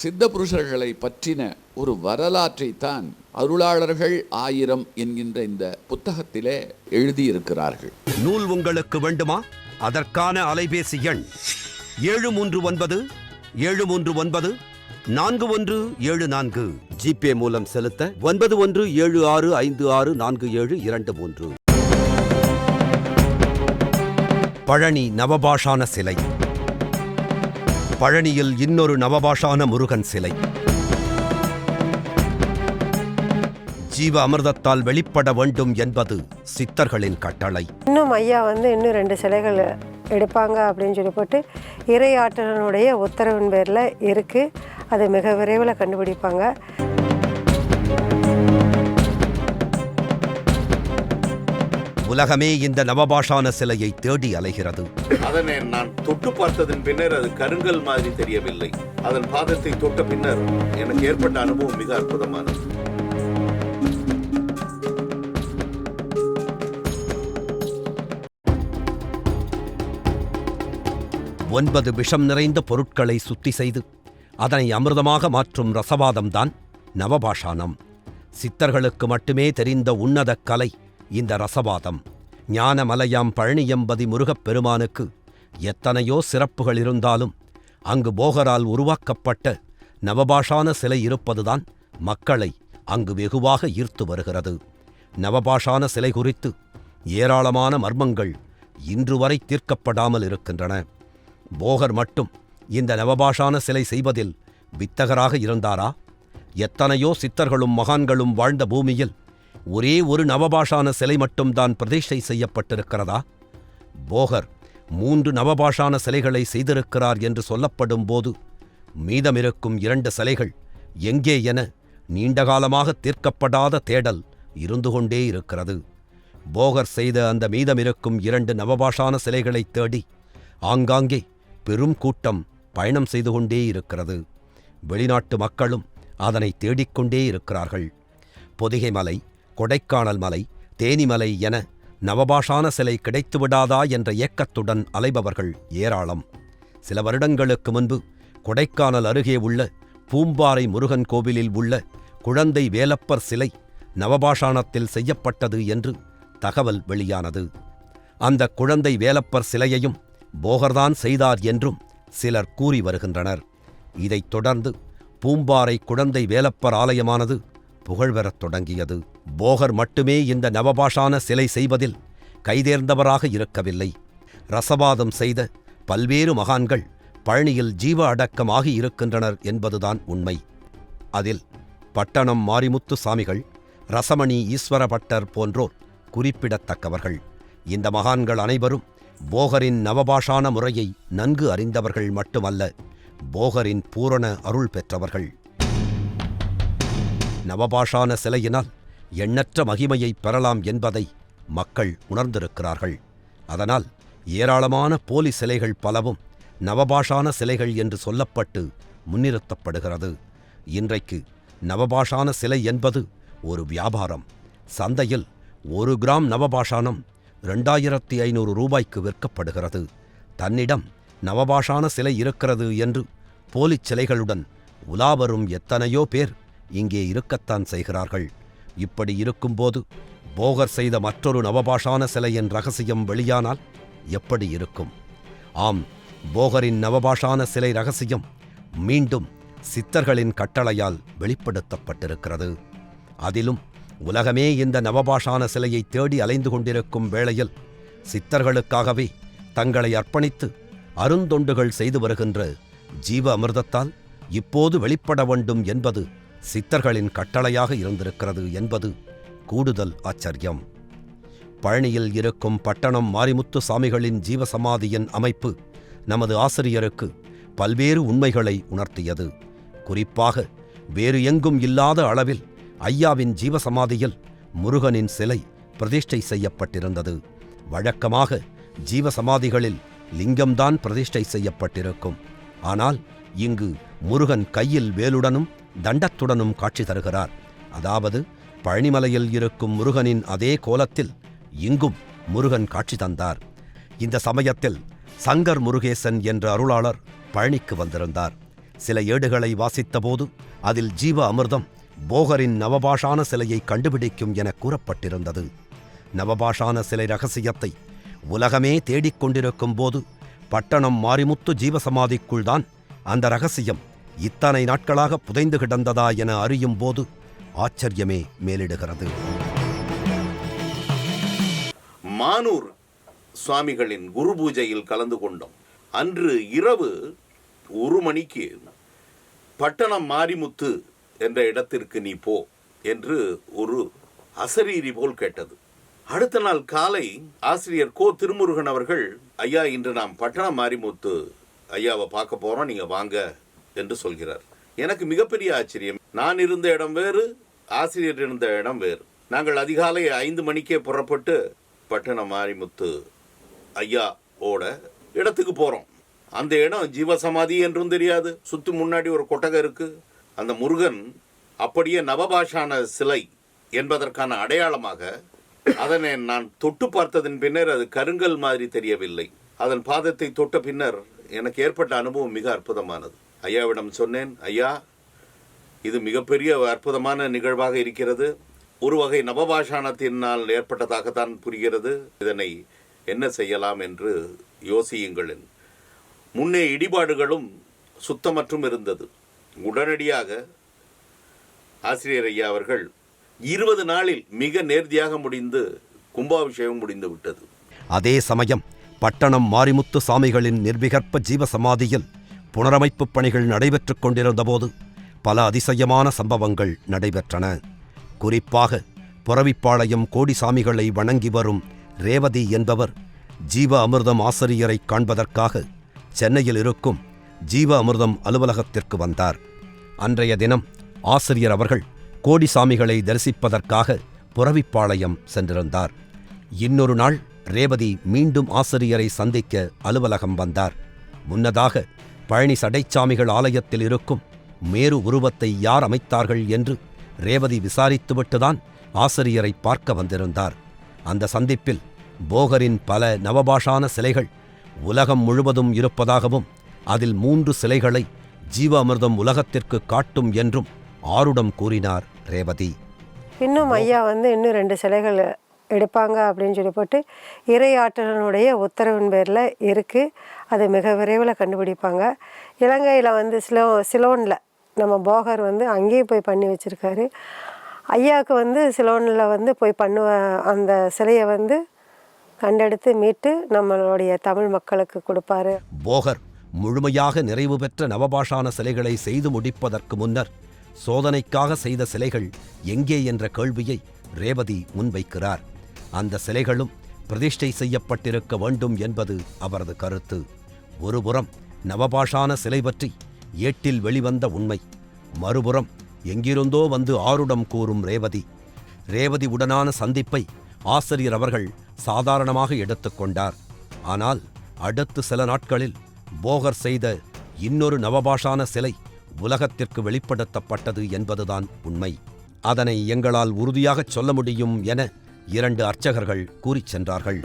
சித்த புருஷர்களை பற்றின ஒரு வரலாற்றை தான் அருளாளர்கள் ஆயிரம் என்கின்ற இந்த புத்தகத்திலே எழுதியிருக்கிறார்கள். நூல் உங்களுக்கு வேண்டுமா? அதற்கான அலைபேசி எண் ஏழு மூன்று ஒன்பது ஏழு மூன்று ஒன்பது நான்கு ஒன்று ஏழு நான்கு. ஜிபே மூலம் செலுத்த ஒன்பது ஒன்று ஏழு ஆறு ஐந்து ஆறு நான்கு ஏழு இரண்டு மூன்று. பழனி நவபாஷான சிலை. பழனியில் இன்னொரு நவபாஷான முருகன் சிலை. ஜீவ அமிர்தத்தால் வெளிப்பட வேண்டும் என்பது சித்தர்களின் கட்டளை. இன்னும் ஐயா வந்து இன்னும் ரெண்டு சிலைகள் எடுப்பாங்க அப்படின்னு சொல்லி போட்டு இறையாற்றலனுடைய உத்தரவின் பேரில் இருக்குது அது மிக விரைவில் கண்டுபிடிப்பாங்க. உலகமே இந்த நவபாஷான சிலையை தேடி அலைகிறது. அதனை நான் தொட்டு பார்த்ததன் பின்னர் அது கருங்கல் மாதிரி தெரியவில்லை. அதன் பாதத்தை தொட்ட பின்னர் எனக்கு ஏற்பட்ட அனுபவம் மிக அற்புதமானது. ஒன்பது விஷம் நிறைந்த பொருட்களை சுத்தி செய்து அதனை அமிர்தமாக மாற்றும் ரசவாதம்தான் நவபாஷானம். சித்தர்களுக்கு மட்டுமே தெரிந்த உன்னத கலை. இந்த ரசவாதம் ஞானமலையாம் பழனியம்பதி முருகப் பெருமானுக்கு எத்தனையோ சிறப்புகள் இருந்தாலும் அங்கு போகரால் உருவாக்கப்பட்ட நவபாஷான சிலை இருப்பதுதான் மக்களை அங்கு வெகுவாக ஈர்த்து வருகிறது. நவபாஷான சிலை குறித்து ஏராளமான மர்மங்கள் இன்று வரை தீர்க்கப்படாமல் இருக்கின்றன. போகர் மட்டும் இந்த நவபாஷான சிலை செய்வதில் வித்தகராக இருந்தாரா? எத்தனையோ சித்தர்களும் மகான்களும் வாழ்ந்த பூமியில் ஒரே ஒரு நவபாஷான சிலை மட்டும்தான் பிரதிஷ்டை செய்யப்பட்டிருக்கிறதா? போகர் மூன்று நவபாஷான சிலைகளை செய்திருக்கிறார் என்று சொல்லப்படும் போது மீதமிருக்கும் இரண்டு சிலைகள் எங்கே என நீண்டகாலமாக தீர்க்கப்படாத தேடல் இருந்து கொண்டே இருக்கிறது. போகர் செய்த அந்த மீதமிருக்கும் இரண்டு நவபாஷான சிலைகளைத் தேடி ஆங்காங்கே பெரும் கூட்டம் பயணம் செய்து கொண்டே இருக்கிறது. வெளிநாட்டு மக்களும் அதனை தேடிக்கொண்டே இருக்கிறார்கள். பொதிகை மலை கொடைக்கானல் மலை தேனிமலை என நவபாஷான சிலை கிடைத்துவிடாதா என்ற ஏக்கத்துடன் அலைபவர்கள் ஏராளம். சில வருடங்களுக்கு முன்பு கொடைக்கானல் அருகே உள்ள பூம்பாறை முருகன் கோவிலில் உள்ள குழந்தை வேலப்பர் சிலை நவபாஷாணத்தில் செய்யப்பட்டது என்று தகவல் வெளியானது. அந்த குழந்தை வேலப்பர் சிலையையும் போகர்தான் செய்தார் என்றும் சிலர் கூறி வருகின்றனர். இதைத் தொடர்ந்து பூம்பாறை குழந்தை வேலப்பர் ஆலயமானது புகழ்பெறத் தொடங்கியது. போகர் மட்டுமே இந்த நவபாஷான சிலை செய்வதில் கைதேர்ந்தவராக இருக்கவில்லை. ரசவாதம் செய்த பல்வேறு மகான்கள் பழனியில் ஜீவ அடக்கமாகி இருக்கின்றனர் என்பதுதான் உண்மை. அதில் பட்டணம் மாரிமுத்து சாமிகள் ரசமணி ஈஸ்வரபட்டர் போன்றோர் குறிப்பிடத்தக்கவர்கள். இந்த மகான்கள் அனைவரும் போகரின் நவபாஷான முறையை நன்கு அறிந்தவர்கள் மட்டுமல்ல போகரின் பூரண அருள் பெற்றவர்கள். நவபாஷான சிலையினால் எண்ணற்ற மகிமையை பெறலாம் என்பதை மக்கள் உணர்ந்திருக்கிறார்கள். அதனால் ஏராளமான போலி சிலைகள் பலவும் நவபாஷான சிலைகள் என்று சொல்லப்பட்டு முன்னிறுத்தப்படுகிறது. இன்றைக்கு நவபாஷான சிலை என்பது ஒரு வியாபாரம். சந்தையில் ஒரு கிராம் நவபாஷானம் ரெண்டாயிரத்தி ஐநூறு ரூபாய்க்கு விற்கப்படுகிறது. தன்னிடம் நவபாஷான சிலை இருக்கிறது என்று போலிச் சிலைகளுடன் உலாவரும் எத்தனையோ பேர் இங்கே இருக்கத்தான் செய்கிறார்கள். இப்படி இருக்கும்போது போகர் செய்த மற்றொரு நவபாஷான சிலையின் ரகசியம் வெளியானால் எப்படி இருக்கும்? ஆம் போகரின் நவபாஷான சிலை ரகசியம் மீண்டும் சித்தர்களின் கட்டளையால் வெளிப்படுத்தப்பட்டிருக்கிறது. அதிலும் உலகமே இந்த நவபாஷான சிலையை தேடி அலைந்து கொண்டிருக்கும் வேளையில் சித்தர்களுக்காகவே தங்களை அர்ப்பணித்து அருந்தொண்டுகள் செய்து வருகின்ற ஜீவ அமிர்தத்தால் இப்போது வெளிப்பட வேண்டும் என்பது சித்தர்களின் கட்டளையாக இருந்திருக்கிறது என்பது கூடுதல் ஆச்சரியம். பழனியில் இருக்கும் பட்டணம் மாரிமுத்து சாமிகளின் ஜீவசமாதியின் அமைப்பு நமது ஆசிரியருக்கு பல்வேறு உண்மைகளை உணர்த்தியது. குறிப்பாக வேறு எங்கும் இல்லாத அளவில் ஐயாவின் ஜீவசமாதியில் முருகனின் சிலை பிரதிஷ்டை செய்யப்பட்டிருந்தது. வழக்கமாக ஜீவசமாதிகளில் லிங்கம்தான் பிரதிஷ்டை செய்யப்பட்டிருக்கும். ஆனால் இங்கு முருகன் கையில் வேலுடனும் தண்டத்துடனும் காட்சி தருகிறார். அதாவது பழனிமலையில் இருக்கும் முருகனின் அதே கோலத்தில் இங்கும் முருகன் காட்சி தந்தார். இந்த சமயத்தில் சங்கர் முருகேசன் என்ற அருளாளர் பழனிக்கு வந்திருந்தார். சில ஏடுகளை வாசித்தபோது அதில் ஜீவ அமிர்தம் போகரின் நவபாஷான சிலையை கண்டுபிடிக்கும் என கூறப்பட்டிருந்தது. நவபாஷான சிலை ரகசியத்தை உலகமே தேடிக் கொண்டிருக்கும் போது பட்டணம் மாரிமுத்து ஜீவசமாதிக்குள்தான் அந்த ரகசியம் இத்தனை நாட்களாக புதைந்து கிடந்ததா என அறியும் போது ஆச்சரியமே மேலிடுகிறது. மானூர் சுவாமிகளின் குரு பூஜையில் கலந்து கொண்டோம். அன்று இரவு ஒரு மணிக்கு பட்டணம் மாரிமுத்து என்ற இடத்திற்கு நீ போ என்று ஒரு அசரீரி போல் கேட்டது. அடுத்த நாள் காலை ஆசிரியர் கோ திருமுருகன் அவர்கள் ஐயா இன்று நாம் பட்டணம் மாரிமுத்து ஐயாவை பார்க்க போகிறோம் நீங்கள் வாங்க என்று சொல்கிறார். எனக்கு மிகப்பெரிய ஆச்சரியம். நான் இருந்த இடம் வேறு ஆசிரியர் இருந்த இடம் வேறு. நாங்கள் அதிகாலை ஐந்து மணிக்கே புறப்பட்டு பட்டணம் மாரிமுத்து ஐயா ஓட இடத்துக்கு போகிறோம் அந்த இடம் ஜீவசமாதி என்றும் தெரியாது. சுற்று முன்னாடி ஒரு கொட்டகை இருக்கு. அந்த முருகன் அப்படியே நவபாஷான சிலை என்பதற்கான அடையாளமாக அதனை நான் தொட்டு பார்த்ததன் பின்னர் அது கருங்கல் மாதிரி தெரியவில்லை. அதன் பாதத்தை தொட்ட பின்னர் எனக்கு ஏற்பட்ட அனுபவம் மிக அற்புதமானது. ஐயாவிடம் சொன்னேன் ஐயா இது மிகப்பெரிய அற்புதமான நிகழ்வாக இருக்கிறது. ஒரு வகை நவபாஷானத்தினால் ஏற்பட்டதாகத்தான் புரிகிறது. இதனை என்ன செய்யலாம் என்று யோசியுங்கள் முன்னே இடிபாடுகளும் சுத்தமற்றும் இருந்தது. உடனடியாக ஆசிரியர் ஐயா அவர்கள் இருபது நாளில் மிக நேர்த்தியாக முடிந்து கும்பாபிஷேகம் முடிந்து விட்டது அதே சமயம் பட்டணம் மாரிமுத்து சாமிகளின் நிர்விகற்ப ஜீவசமாதியில் புனரமைப்புப் பணிகள் நடைபெற்றுக் கொண்டிருந்தபோது பல அதிசயமான சம்பவங்கள் நடைபெற்றன. குறிப்பாக புறவிப்பாளையம் கோடிசாமிகளை வணங்கி வரும் ரேவதி என்பவர் ஜீவ அமிர்தம் ஆசிரியரை காண்பதற்காக சென்னையில் இருக்கும் ஜீவ அமிர்தம் அலுவலகத்திற்கு வந்தார். அன்றைய தினம் ஆசிரியர் அவர்கள் கோடிசாமிகளை தரிசிப்பதற்காக புறவிப்பாளையம் சென்றிருந்தார். இன்னொரு நாள் ரேவதி மீண்டும் ஆசிரியரை சந்திக்க அலுவலகம் வந்தார். முன்னதாக பழனி சடைச்சாமிகள் ஆலயத்தில் இருக்கும் மேரு உருவத்தை யார் அமைத்தார்கள் என்று ரேவதி விசாரித்துவிட்டுதான் ஆசிரியரை பார்க்க வந்திருந்தார். அந்த சந்திப்பில் போகரின் பல நவபாஷான சிலைகள் உலகம் முழுவதும் இருப்பதாகவும் அதில் மூன்று சிலைகளை ஜீவ அமிர்தம் உலகத்திற்கு காட்டும் என்றும் ஆருடம் கூறினார் ரேவதி. இன்னும் ஐயா வந்து இன்னும் ரெண்டு சிலைகள் எடுப்பாங்க அப்படின்னு சொல்லி போட்டு இறையாற்றலனுடைய உத்தரவின் பேரில் இருக்குது அது மிக விரைவில் கண்டுபிடிப்பாங்க. இலங்கையில் வந்து சிலோ சிலோனில் நம்ம போகர் வந்து அங்கேயும் போய் பண்ணி வச்சுருக்காரு. ஐயாவுக்கு வந்து சிலோனில் வந்து போய் பண்ணுவ அந்த சிலையை வந்து கண்டெடுத்து மீட்டு நம்மளுடைய தமிழ் மக்களுக்கு கொடுப்பாரு. போகர் முழுமையாக நிறைவு பெற்ற நவபாஷான சிலைகளை செய்து முடிப்பதற்கு முன்னர் சோதனைக்காக செய்த சிலைகள் எங்கே என்ற கேள்வியை ரேவதி முன்வைக்கிறார். அந்த சிலைகளும் பிரதிஷ்டை செய்யப்பட்டிருக்க வேண்டும் என்பது அவரது கருத்து. ஒருபுறம் நவபாஷான சிலை பற்றி ஏட்டில் வெளிவந்த உண்மை மறுபுறம் எங்கிருந்தோ வந்து ஆருடம் கூறும் ரேவதி. ரேவதி உடனான சந்திப்பை ஆசிரியர் அவர்கள் சாதாரணமாக எடுத்துக்கொண்டார் ஆனால் அடுத்து சில நாட்களில் போகர் செய்த இன்னொரு நவபாஷான சிலை உலகத்திற்கு வெளிப்படுத்தப்பட்டது என்பதுதான் உண்மை. அதனை எங்களால் உறுதியாகச் சொல்ல முடியும் என இரண்டு அர்ச்சகர்கள் கூறிச் சென்றார்கள்.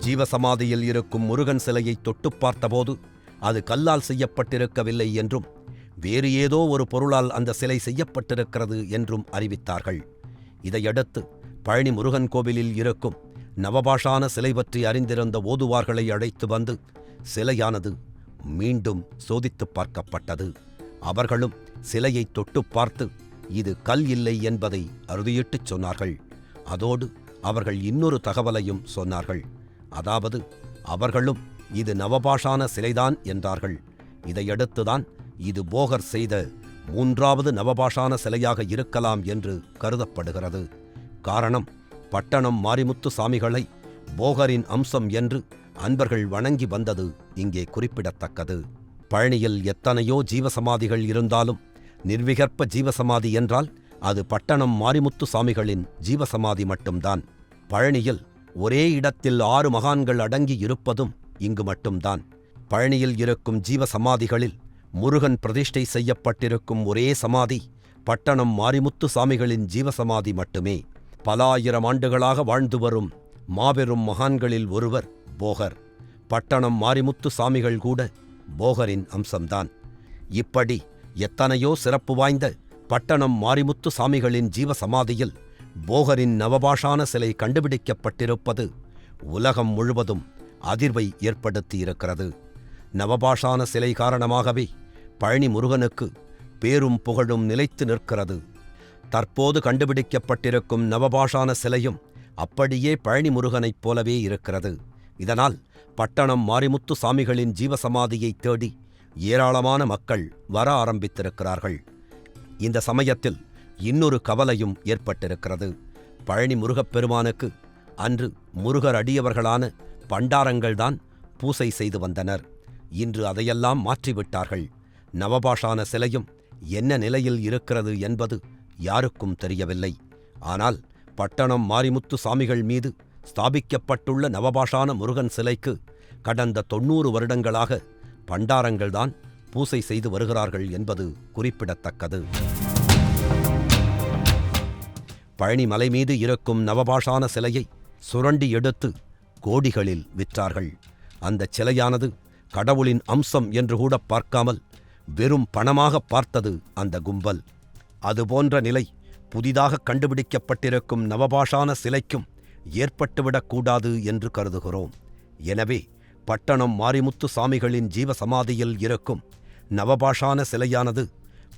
ஜீவசமாதியில் இருக்கும் முருகன் சிலையை தொட்டுப் பார்த்தபோது அது கல்லால் செய்யப்பட்டிருக்கவில்லை என்றும் வேறு ஏதோ ஒரு பொருளால் அந்த சிலை செய்யப்பட்டிருக்கிறது என்றும் அறிவித்தார்கள். இதையடுத்து பழனி முருகன் கோவிலில் இருக்கும் நவபாஷான சிலை பற்றி அறிந்திருந்த ஓதுவார்களை அழைத்து வந்து சிலையானது மீண்டும் சோதித்துப் பார்க்கப்பட்டது. அவர்களும் சிலையை தொட்டுப் பார்த்து இது கல் இல்லை என்பதை அறுதியிட்டுச் சொன்னார்கள். அதோடு அவர்கள் இன்னொரு தகவலையும் சொன்னார்கள். அதாவது அவர்களும் இது நவபாஷான சிலைதான் என்றார்கள். இதையடுத்துதான் இது போகர் செய்த மூன்றாவது நவபாஷான சிலையாக இருக்கலாம் என்று கருதப்படுகிறது. காரணம் பட்டணம் மாரிமுத்து சாமிகளை போகரின் அம்சம் என்று அன்பர்கள் வணங்கி வந்தது இங்கே குறிப்பிடத்தக்கது. பழனியில் எத்தனையோ ஜீவசமாதிகள் இருந்தாலும் நிர்விகற்ப ஜீவசமாதி என்றால் அது பட்டணம் மாரிமுத்து சாமிகளின் ஜீவசமாதி மட்டும்தான். பழனியில் ஒரே இடத்தில் ஆறு மகான்கள் அடங்கி இருப்பதும் இங்கு மட்டும்தான். பழனியில் இருக்கும் ஜீவசமாதிகளில் முருகன் பிரதிஷ்டை செய்யப்பட்டிருக்கும் ஒரே சமாதி பட்டணம் மாரிமுத்து சாமிகளின் ஜீவசமாதி மட்டுமே. பல ஆயிரம் ஆண்டுகளாக வாழ்ந்து வரும் மாபெரும் மகான்களில் ஒருவர் போகர். பட்டணம் மாரிமுத்து சாமிகள் கூட போகரின் அம்சம்தான். இப்படி எத்தனையோ சிறப்பு வாய்ந்த பட்டணம் மாரிமுத்து சாமிகளின் ஜீவசமாதியில் போகரின் நவபாஷான சிலை கண்டுபிடிக்கப்பட்டிருப்பது உலகம் முழுவதும் அதிர்வை ஏற்படுத்தியிருக்கிறது. நவபாஷான சிலை காரணமாகவே பழனி முருகனுக்கு பேரும் புகழும் நிலைத்து நிற்கிறது. தற்போது கண்டுபிடிக்கப்பட்டிருக்கும் நவபாஷான சிலையும் அப்படியே பழனி முருகனைப் போலவே இருக்கிறது. இதனால் பட்டணம் மாரிமுத்து சாமிகளின் ஜீவசமாதியைத் தேடி ஏராளமான மக்கள் வர ஆரம்பித்திருக்கிறார்கள். இந்த சமயத்தில் இன்னொரு கவலையும் ஏற்பட்டிருக்கிறது. பழனி முருகப்பெருமானுக்கு அன்று முருகர் அடியவர்களான பண்டாரங்கள்தான் பூசை செய்து வந்தனர். இன்று அதையெல்லாம் மாற்றிவிட்டார்கள். நவபாஷான சிலையும் என்ன நிலையில் இருக்கிறது என்பது யாருக்கும் தெரியவில்லை. ஆனால் பட்டணம் மாரிமுத்து சாமிகள் மீது ஸ்தாபிக்கப்பட்டுள்ள நவபாஷான முருகன் சிலைக்கு கடந்த தொண்ணூறு வருடங்களாக பண்டாரங்கள்தான் பூசை செய்து வருகிறார்கள் என்பது குறிப்பிடத்தக்கது. பழனி மலை மீது இருக்கும் நவபாஷான சிலையை சுரண்டி எடுத்து கோடிகளில் விற்றார்கள். அந்தச் சிலையானது கடவுளின் அம்சம் என்று கூட பார்க்காமல் வெறும் பணமாக பார்த்தது அந்த கும்பல். அதுபோன்ற நிலை புதிதாக கண்டுபிடிக்கப்பட்டிருக்கும் நவபாஷான சிலைக்கும் ஏற்பட்டுவிடக்கூடாது என்று கருதுகிறோம். எனவே பட்டணம் மாரிமுத்து சாமிகளின் ஜீவசமாதியில் இருக்கும் நவபாஷான சிலையானது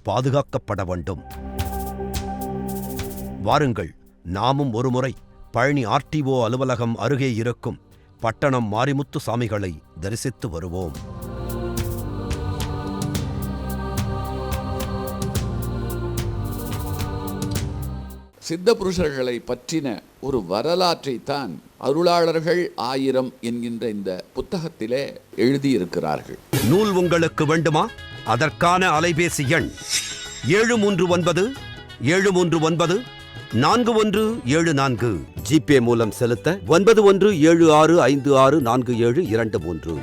பாதுகாக்கப்பட வேண்டும். வாருங்கள் நாமும் ஒருமுறை பழனி ஆர்டிஓ அலுவலகம் அருகே இருக்கும் பட்டணம் மாரிமுத்து சாமிகளை தரிசித்து வருவோம். சித்த புருஷர்களை பற்றின ஒரு வரலாற்றை தான் அருளாளர்கள் ஆயிரம் என்கின்ற இந்த புத்தகத்திலே எழுதியிருக்கிறார்கள். நூல் உங்களுக்கு வேண்டுமா? அதற்கான அலைபேசி எண் ஏழு மூன்று ஒன்பது ஏழு மூன்று ஒன்பது நான்கு ஒன்று ஏழு நான்கு. ஜிபே மூலம் செலுத்த ஒன்பது ஒன்று ஏழு ஆறு ஐந்து ஆறு நான்கு ஏழு இரண்டு மூன்று.